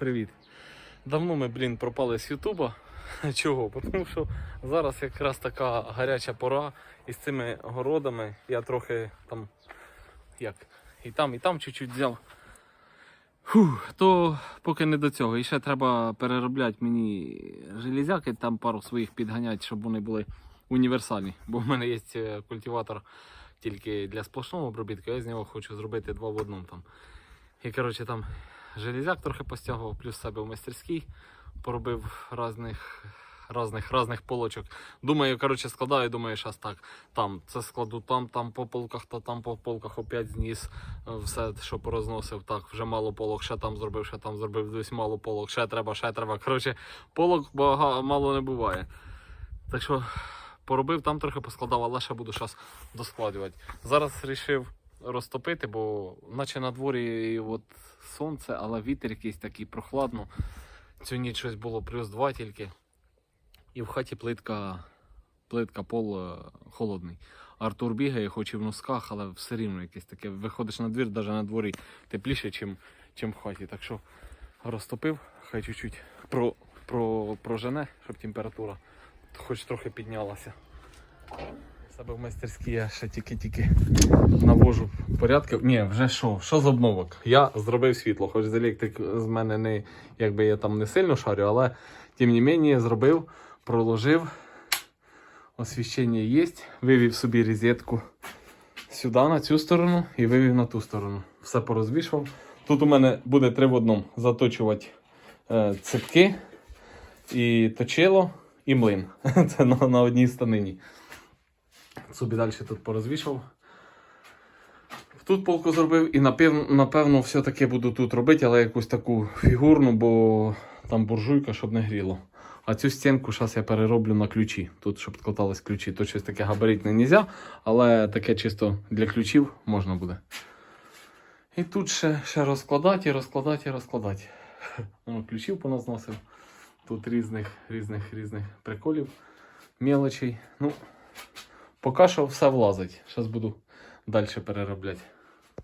привіт! Давно ми, блін, пропали з Ютуба. Чого? Тому що зараз якраз така гаряча пора, і з цими городами я трохи там як, і там, і там чуть-чуть взяв. Фух, то поки не до цього. І ще треба переробляти мені железяки, там пару своїх підганяти, щоб вони були універсальні. Бо в мене є е, культиватор тільки для сплошного обробітку, я з нього хочу зробити два в одному там. І коротше там железяк трохи постягував, плюс себе в майстерській поробив різних, різних, різних полочок. Думаю, коротше, складаю, думаю, зараз так. Там це складу там, там по полках, то там по полках опять зніс е, все, що порозносив. Так, вже мало полок, ще там зробив, ще там зробив, десь мало полок, ще треба, ще треба. Коротше, полок бага, мало не буває. Так що поробив, там трохи поскладав, але ще буду зараз доскладувати. Зараз вирішив розтопити, бо наче на дворі от сонце, але вітер якийсь такий прохладно. Цю ніч щось було плюс 2 тільки. І в хаті плитка, плитка пол е, холодний. Артур бігає, хоч і в носках, але все рівно якесь таке. Виходиш на двір, навіть на дворі тепліше, чим, чим в хаті. Так що розтопив, хай чуть-чуть про, про, прожене, щоб температура хоч трохи піднялася. Себе в майстерській я ще тільки-тільки навожу порядки. Ні, вже що? Що з обновок? Я зробив світло, хоч з електрик з мене не якби я там не сильно шарю, але тим не менше зробив, проложив. Освіщення є, вивів собі розетку сюди, на цю сторону, і вивів на ту сторону. Все порозвішував. Тут у мене буде три в одному заточувати е, цепки, і точило, і млин. Це на, на одній станині. Собі далі тут порозвішав. Тут полку зробив і напевно, напевно все-таки буду тут робити, але якусь таку фігурну, бо там буржуйка, щоб не гріло. А цю стінку зараз я перероблю на ключі. Тут, щоб складались ключі. Тут щось таке габаритне не можна, але таке чисто для ключів можна буде. І тут ще, ще розкладати, розкладати, і розкладати. Воно ключів поназносив. Тут різних, різних, різних приколів, мелочей. Ну, поки що все влазить. Зараз буду далі переробляти.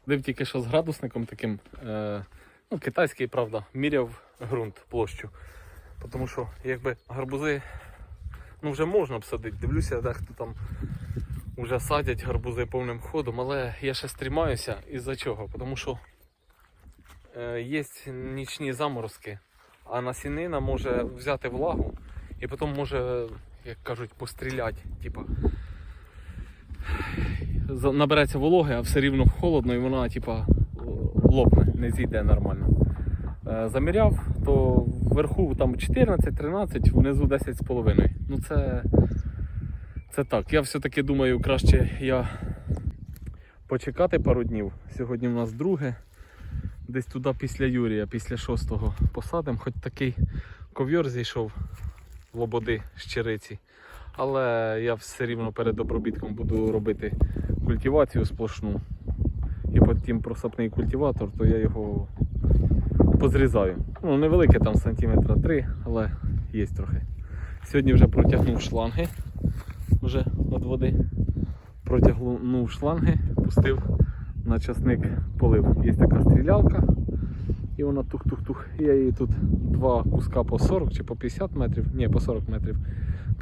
Див тільки що з градусником таким, е, ну, китайський, правда, міряв ґрунт, площу. Тому що якби гарбузи ну, вже можна б садити. Дивлюся, дехто там вже садять гарбузи повним ходом, але я ще стрімаюся із-за чого? Тому що е, є нічні заморозки, а насінина може взяти влагу і потім може, як кажуть, постріляти. Типа, набереться вологи, а все рівно холодно і вона типа лопне, не зійде нормально. Е, Заміряв, то вверху там 14-13, внизу 10,5. Ну це, це так. Я все-таки думаю, краще я почекати пару днів. Сьогодні у нас друге. Десь туди після Юрія, після шостого посадимо. Хоч такий ковйор зійшов лободи щириці. Але я все рівно перед обробітком буду робити культивацію сплошну. І потім просапний культиватор, то я його позрізаю. Ну, невелике там сантиметра 3, але є трохи. Сьогодні вже протягнув шланги вже від води. Протягнув шланги, пустив на часник полив. Є така стрілялка. І вона тух-тух-тух. Я її тут два куска по 40 чи по 50 метрів. Ні, по 40 метрів.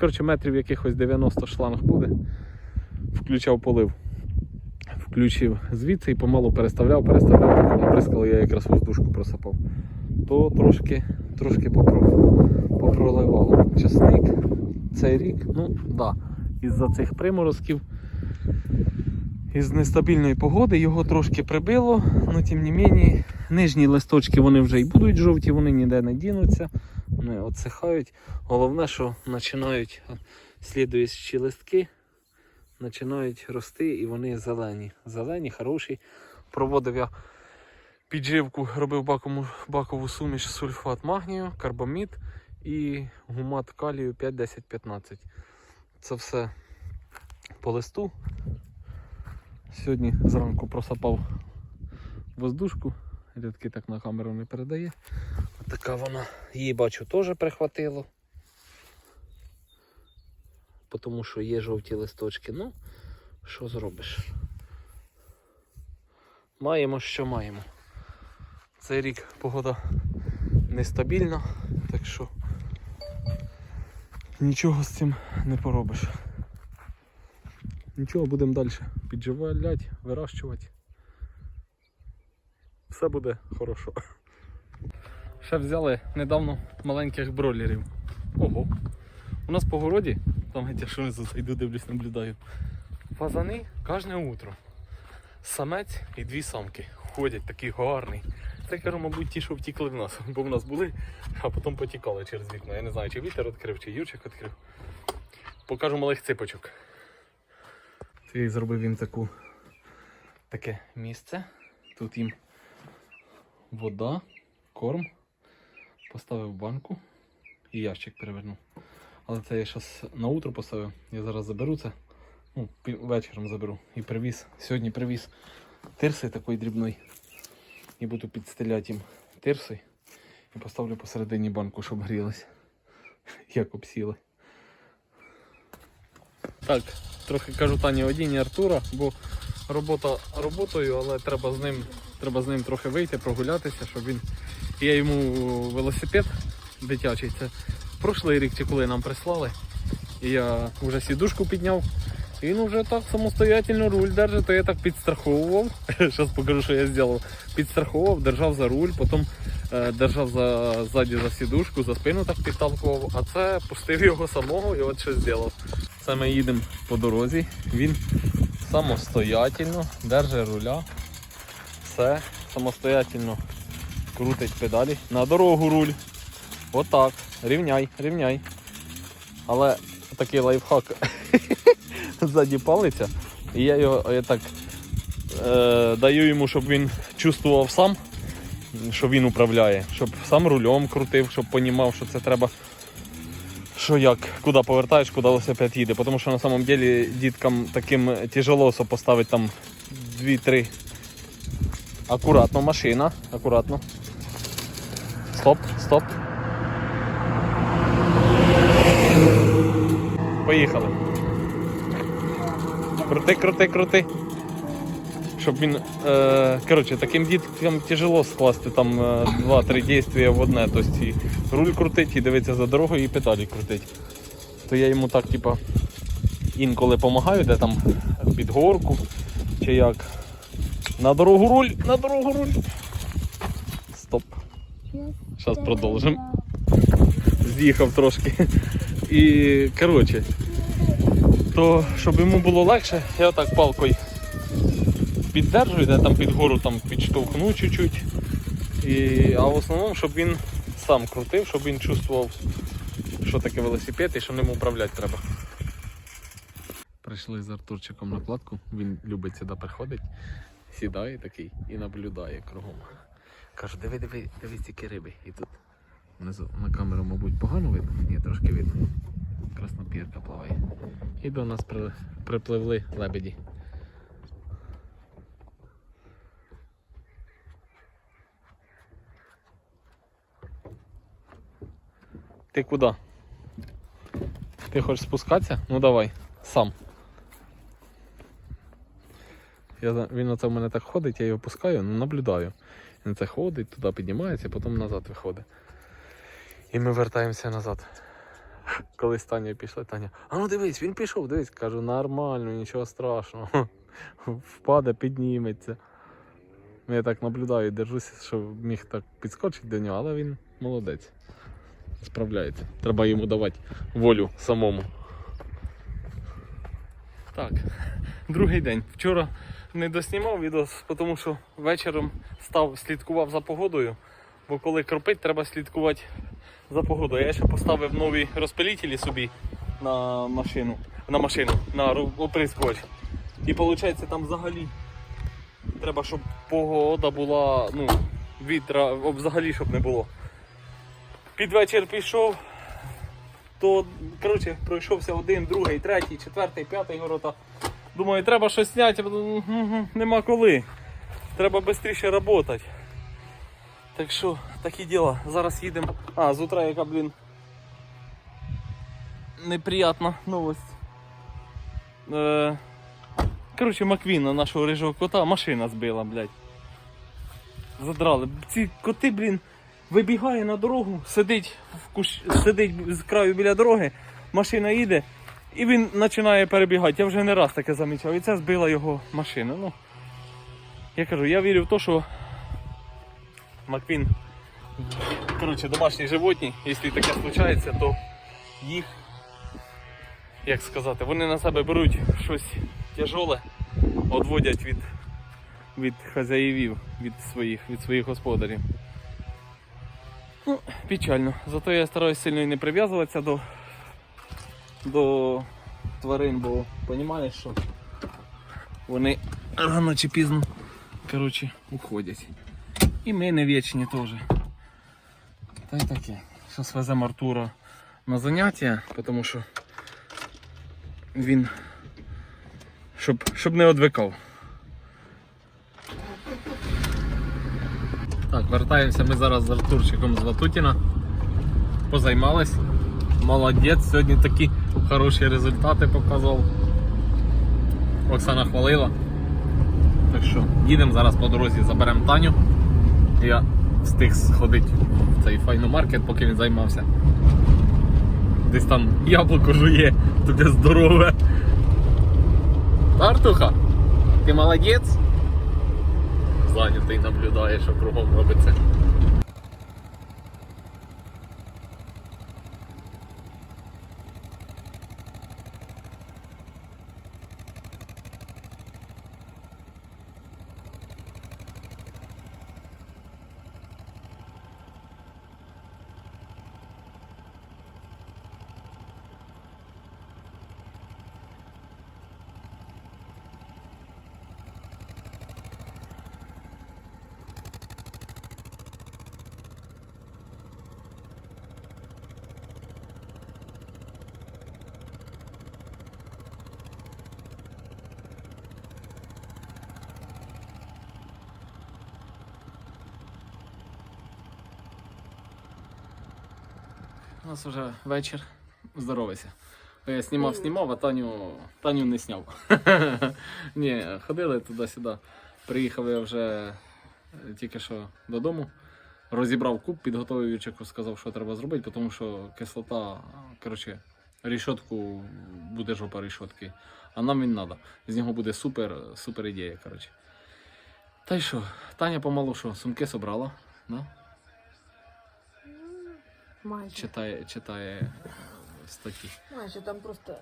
Коротше, метрів якихось 90 шланг буде. Включав полив. Включив звідси і помалу переставляв, переставляв, поки набризкало, я якраз воздушку просапав. То трошки, трошки попроливало. Часник цей рік, ну да, із-за цих приморозків, із нестабільної погоди його трошки прибило, але тим не менше, нижні листочки вони вже і будуть жовті, вони ніде не дінуться, вони отсихають. Головне, що починають слідуючі листки починають рости і вони зелені. Зелені, хороші. Проводив я підживку, робив бакову, бакову суміш сульфат магнію, карбамід і гумат калію 5-10-15. Це все по листу. Сьогодні зранку просапав воздушку. Рядки так на камеру не передає. Така вона, її бачу, теж прихватило. Тому що є жовті листочки. Ну, що зробиш? Маємо, що маємо. Цей рік погода нестабільна, так що нічого з цим не поробиш. Нічого, будемо далі підживляти, вирощувати. Все буде хорошо. Ще взяли недавно маленьких бройлерів. Ого. У нас по городі, там я що зайду, дивлюсь, наблюдаю. Фазани кожне утро. Самець і дві самки ходять такий гарний. Це кажу, мабуть, ті, що втікли в нас, бо в нас були, а потім потікали через вікна. Я не знаю, чи вітер відкрив, чи Юрчик відкрив. Покажу малих ципочок. Ти зробив їм таку таке місце. Тут їм вода, корм. Поставив банку і ящик перевернув. Але це я зараз на утро поставив. Я зараз заберу це. Ну, вечором заберу. І привіз. Сьогодні привіз тирси такої дрібної. І буду підстеляти їм тирси. І поставлю посередині банку, щоб грілись. Як обсіли. Так, трохи кажу Тані одінь Артура, бо робота роботою, але треба з ним, треба з ним трохи вийти, прогулятися, щоб він. Я йому велосипед дитячий. Це прошлий рік чи коли нам прислали. І я вже сідушку підняв. Він вже так самостоятельно руль держить, то я так підстраховував. Зараз покажу, що я зробив. Підстраховував, держав за руль, потім е, держав за, ззаді за сідушку, за спину так підталкував, а це пустив його самого і от що зробив. Це ми їдемо по дорозі. Він самостоятельно держить руля. Все, самостоятельно крутить педалі. На дорогу руль. Отак. Рівняй, рівняй. Але такий лайфхак. Ззаді палиця. І я його я так е, даю йому, щоб він чувствував сам, що він управляє, щоб сам рулем крутив, щоб понімав, що це треба. Що як, куди повертаєш, куди велосипед їде. Тому що на самом деле діткам таким тяжело сопоставити там 2-3. Акуратно, машина, акуратно. Стоп, стоп. Поїхали. Крути, крути, крути. Щоб він. Е, коротше, таким діткам тяжело скласти там 2-3 дійства в одне. Тобто руль крутить, і дивитися за дорогою, і педалі крутить. То я йому так, типа, інколи допомагаю, де там під горку чи як. На дорогу руль, на дорогу руль. Стоп. Зараз продовжимо. З'їхав трошки. І коротше, то щоб йому було легше, я отак палкою піддержую, де там під гору там підштовхну чуть-чуть. І, а в основному, щоб він сам крутив, щоб він чувствував, що таке велосипед і що ним управляти треба. Прийшли з Артурчиком на кладку, він любить сюди приходить, сідає такий і наблюдає кругом. Кажу, диви, диви, диви стільки риби. І тут внизу на камеру, мабуть, погано видно, ні, трошки видно. Краснопірка плаває. І до нас при, припливли лебеді. Ти куди? Ти хочеш спускатися? Ну давай, сам. Я, він оце в мене так ходить, я його пускаю, ну, наблюдаю. Він це ходить, туди піднімається, потім назад виходить. І ми вертаємося назад. Коли з Танею пішли, Таня, а ну дивись, він пішов, дивись, кажу, нормально, нічого страшного. Впаде, підніметься. Ну, Я так наблюдаю, держуся, що міг так підскочити до нього, але він молодець. Справляється. Треба йому давати волю самому. Так, другий день. Вчора не доснімав відео, тому що вечором став, слідкував за погодою. Бо коли кропить, треба слідкувати за погодою. Я ще поставив нові розпилітелі собі на машину, на машину, на оприскувач. І виходить там взагалі треба, щоб погода була, ну, вітра взагалі щоб не було. Під вечір пішов, то коротше, пройшовся один, другий, третій, четвертий, п'ятий горота. Думаю, треба щось зняти, «Мгм, нема коли. Треба швидше працювати. Так що, такі діла. Зараз їдемо. А, з утра яка, блін. Неприятна новость. Е, коротше, Маквіна, нашого рижого кота, машина збила, блядь. Задрали. Ці коти, блін, вибігає на дорогу, сидить, в кущ... сидить з краю біля дороги, машина їде, і він починає перебігати. Я вже не раз таке замічав. І це збила його машина. Ну, я кажу, я вірю в те, що Маквін, коротше, домашні животні, якщо таке случається, то їх, як сказати, вони на себе беруть щось тяжоле, відводять від, від хазяївів, від своїх, від своїх господарів. Ну, печально. Зато я стараюсь сильно не прив'язуватися до, до тварин, бо розумієш, що вони рано чи пізно коротше, уходять. І ми не вічні теж. Та й таке. Зараз веземо Артура на заняття, тому що він щоб, щоб не одвикав. Так, вертаємося ми зараз з Артурчиком з Ватутіна. Позаймались. Молодець, сьогодні такі хороші результати показав. Оксана хвалила. Так що їдемо зараз по дорозі, заберемо Таню. Я встиг сходити в цей файномаркет, поки він займався. Десь там яблуко жує, таке здорове. Артуха, ти молодець? Зайнятий наблюдає, що кругом робиться. У нас вже вечір. Здоровайся. Я знімав, знімав, а Таню, Таню не зняв. Ні, ходили туди-сюди. Приїхав я вже е, тільки що додому. Розібрав куб, підготовив Вірчику, сказав, що треба зробити, тому що кислота, коротше, рішотку буде жопа рішотки. А нам він треба. З нього буде супер, супер ідея. коротше. Та й що, Таня помалу що, сумки собрала, да? Майже. читає, читає е, статті. Майже там просто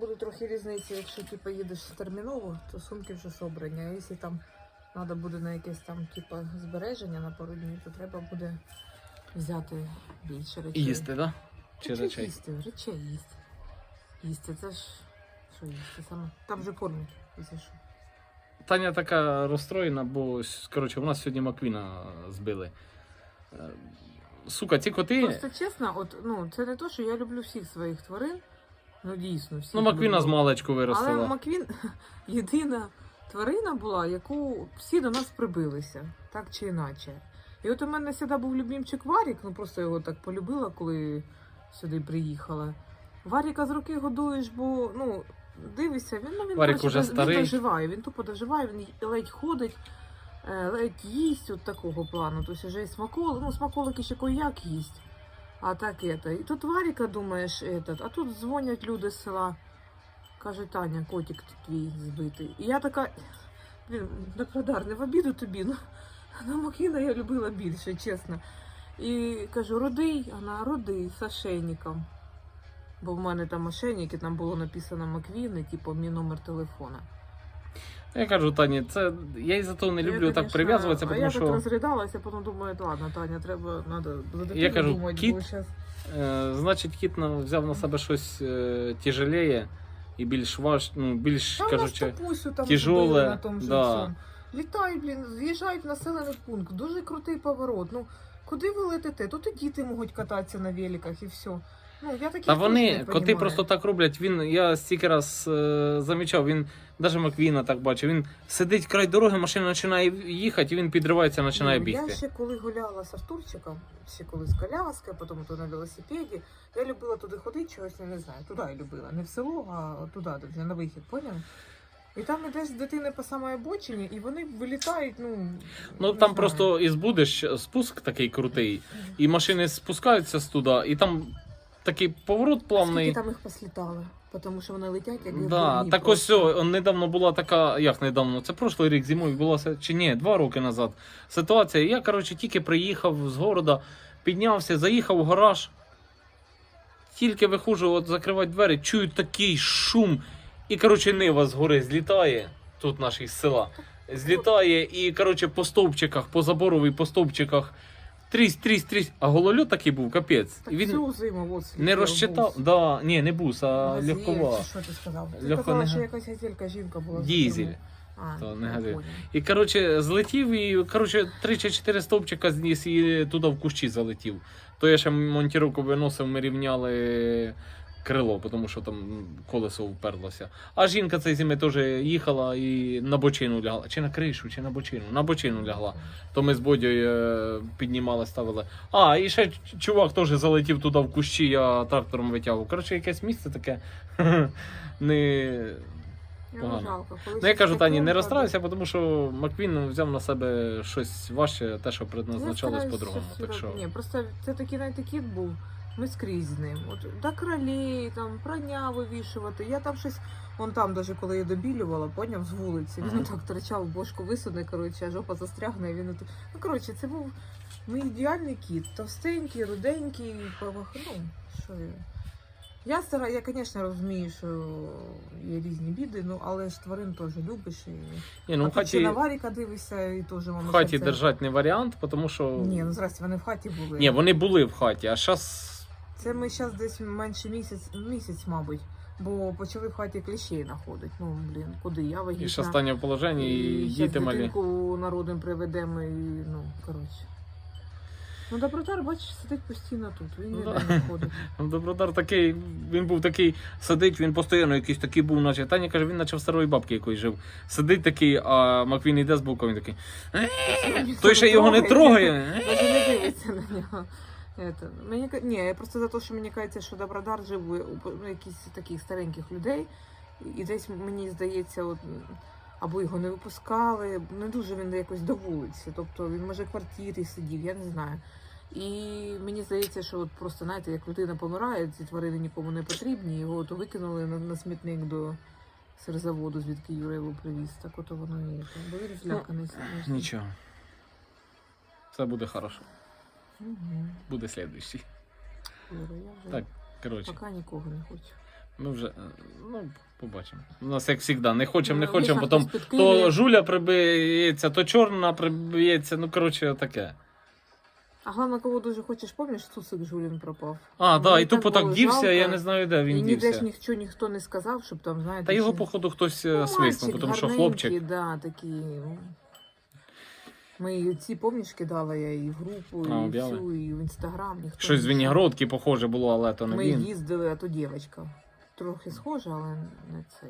буде трохи різниці, якщо ти поїдеш терміново, то сумки вже собрані. А якщо там треба буде на якесь там типу, збереження на пару днів, то треба буде взяти більше речей. І їсти, да? Чи Речей речей? їсти, речей їсти. Їсти, це ж що їсти саме. Там же кормять, якщо що. Таня така розстроєна, бо коротше, у нас сьогодні Маквіна збили. Сука, ці коти. Просто чесно, от ну це не то, що я люблю всіх своїх тварин. Ну дійсно, всіх. Ну, Маквіна люблю. з маличку Але. Маквін єдина тварина була, яку всі до нас прибилися, так чи іначе. І от у мене завжди був любімчик Варік, ну просто його так полюбила, коли сюди приїхала. Варіка з руки годуєш, бо ну, дивишся, він, ну, він, Варік коротше, уже доз- старий. він доживає, він тупо доживає, він ледь ходить, ледь їсть от такого плану. Тобто вже і смаколи, ну смаколики ще кояк їсть. А так это. І тут Варіка думаєш, этот, а тут дзвонять люди з села. Каже, Таня, котик твій збитий. І я така, блін, не в обіду тобі. Ну, ну Макіна я любила більше, чесно. І кажу, родий, вона родий з ошейником. Бо в мене там ошейники, там було написано Маквін, типу мій номер телефона. Я кажу, Тані, це я і за то не люблю я, так прив'язуватися, тому я що так розридалася, потім думаю, ладно, Таня, треба, надо за дитину Я кажу, думати, кіт бо щас... е, значить кіт на- взяв на себе щось е, тяжелее і більш важ, ну, більш кажучи. Там на тому да. Літають, блін, з'їжджають в населений пункт, дуже крутий поворот. Ну, куди ви летите? Тут і діти можуть кататися на великах і все. Ну, я Та вони, коти просто так роблять. Він, я стільки раз е, замічав, він навіть Маквіна так бачив. Він сидить край дороги, машина починає їхати, і він підривається, починає Ну, бігти. Я ще коли гуляла з Артурчиком, ще коли з коляскою, потім то на велосипеді, я любила туди ходити, чогось я не знаю. Туди я любила. Не в село, а туди, вже на вихід, поняв? І там ідеш з дитини по самій обочині, і вони вилітають, ну. Ну там знаю. просто із будеш спуск такий крутий, і машини спускаються з туди, і там такий поворот плавний. Скільки там їх послітали? Тому що вони летять, як Да, так ось о, недавно була така, як недавно, це прошлий рік зимою була чи ні, два роки назад. Ситуація. Я, коротше, тільки приїхав з города, піднявся, заїхав в гараж. Тільки виходжу, от закривати двері, чую такий шум. І, коротше, нива згори злітає, тут наш із села. Злітає і, коротше, по стовпчиках, по заборові, по стовпчиках. Трісь, трісь, трісь. А голольот такий був, капець. Так він всю зиму ось не розчитав. бус. Да, ні, не бус, а легкова. Що ти сказав? Ти Легко казала, не що якась газелька жінка була. Дізель. А, То не я І коротше, злетів і коротше, три чи чотири стовпчика зніс і туди в кущі залетів. То я ще монтіровку виносив, ми рівняли крило, тому що там колесо вперлося. А жінка цієї зими теж їхала і на бочину лягла. Чи на кришу, чи на бочину? На бочину лягла. То ми з Бодєю е, піднімали, ставили. А, і ще чувак теж залетів туди в кущі, я трактором витягував. Коротше, якесь місце таке. Не... Погано. Ну я кажу, Тані, не розстраюся, тому що Маквін взяв на себе щось важче, те, що предназначалось по-другому. Так що. Ні, просто це такий навіть кіт був. Ми скрізь з ним. От до кролей, там прання вивішувати. Я там щось, вон там, даже коли я добілювала, поняв з вулиці. Він так торчав, бошку висуне, коротше, а жопа застрягне. Він от... Ну, коротше, це був мій ідеальний кіт. Товстенький, руденький, павах- ну, що я. Я стара, я, звісно, розумію, що є різні біди, ну але ж тварин теж любиш. І... Ні, ну а в тут ще на варіка дивишся і теж в хаті держати не варіант, тому що. Ні, ну здрасте, вони в хаті були. Ні, вони були в хаті, а зараз. Це ми зараз десь менше місяць, місяць, мабуть. Бо почали в хаті кліщей знаходити. Ну, блін, куди я вагітна. І ще останнє в положенні, і щас діти малі. дитинку народом приведемо і, ну, коротше. Ну, Добротар, бачиш, сидить постійно тут, він Ну, ніде не ходить. Ну, Добродар такий, він був такий, сидить, він постійно якийсь такий був, наче. Таня каже, він наче в старої бабки якоїсь жив. Сидить такий, а Маквін йде з боку, він такий. Той ще його не трогає. Навіть не дивиться на нього. Это, мені, ні, я просто за те, що мені кажеться, що Добродар жив у у ну, таких стареньких людей, і десь мені здається, от, або його не випускали, не дуже він якось до вулиці. Тобто він може в квартирі сидів, я не знаю. І мені здається, що от просто знаєте, як людина помирає, ці тварини нікому не потрібні, його от викинули на, на смітник до сирзаводу, звідки Юра його привіз. Так от воно і є. Бо він зляканий. Нічого. Все буде хорошо. Мгм. Буде слідуючий. Так, коротше. поки нікого не хочу. Ми вже, е, ну, побачимо. У нас, як завжди, не хочемо, не Ну, хочемо, потім то жуля прибиється, то чорна прибиється, ну, коротше, таке. А головне, кого дуже хочеш, пам'ятаєш, Цуцик Жулін пропав. А, Мені так, і так тупо так дівся, жалко. я не знаю, де він і ніде ж дівся. ніхто ніхто не сказав, щоб там, знаєте, Та його, походу, хтось Ну, е, свиснув, тому що хлопчик. Да, такий. Ми ці помніш кидала я і в групу, А, і об'яви? всю, і в інстаграм. Ніхто Щось з. Вінігродки похоже було, але то не Ми він. їздили, а то дівчинка. Трохи схожа, але не це.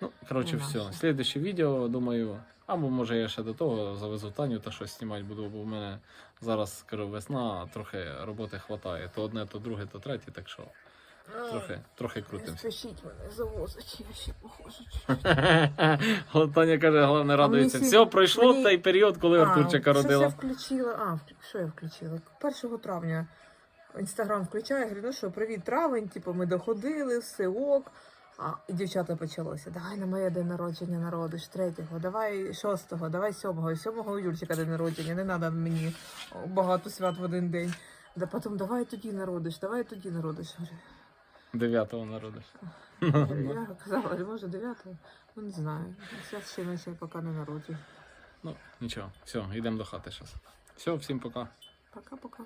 Ну, коротше, Не все. наше. Слідуюче відео, думаю. Або може я ще до того завезу Таню та щось знімати буду, бо в мене зараз кажу, весна, трохи роботи хватає. То одне, то друге, то третє, так що трохи, трохи Не крутимося. спішіть мене завозить, я ще похожа. Але Таня каже, головне радується. мені Все, пройшло мені- той період, коли Артурчика щось родила. я включила. А, вк- що я включила? 1 травня інстаграм включаю, говорю, ну що, привіт, травень, типу, ми доходили, все ок. А і дівчата почалося. Давай на моє день народження народиш, третього, давай шостого, давай сьомого, сьомого у Юрчика день народження, не треба мені багато свят в один день. Да потім давай тоді народиш, давай тоді народиш. Говорю, Дев'ятого народиш. Я казала, може дев'ятого? Ну не знаю. Я ще менше поки не народжу. Ну, нічого, все, йдемо до хати зараз. Все, всім пока. Пока-пока.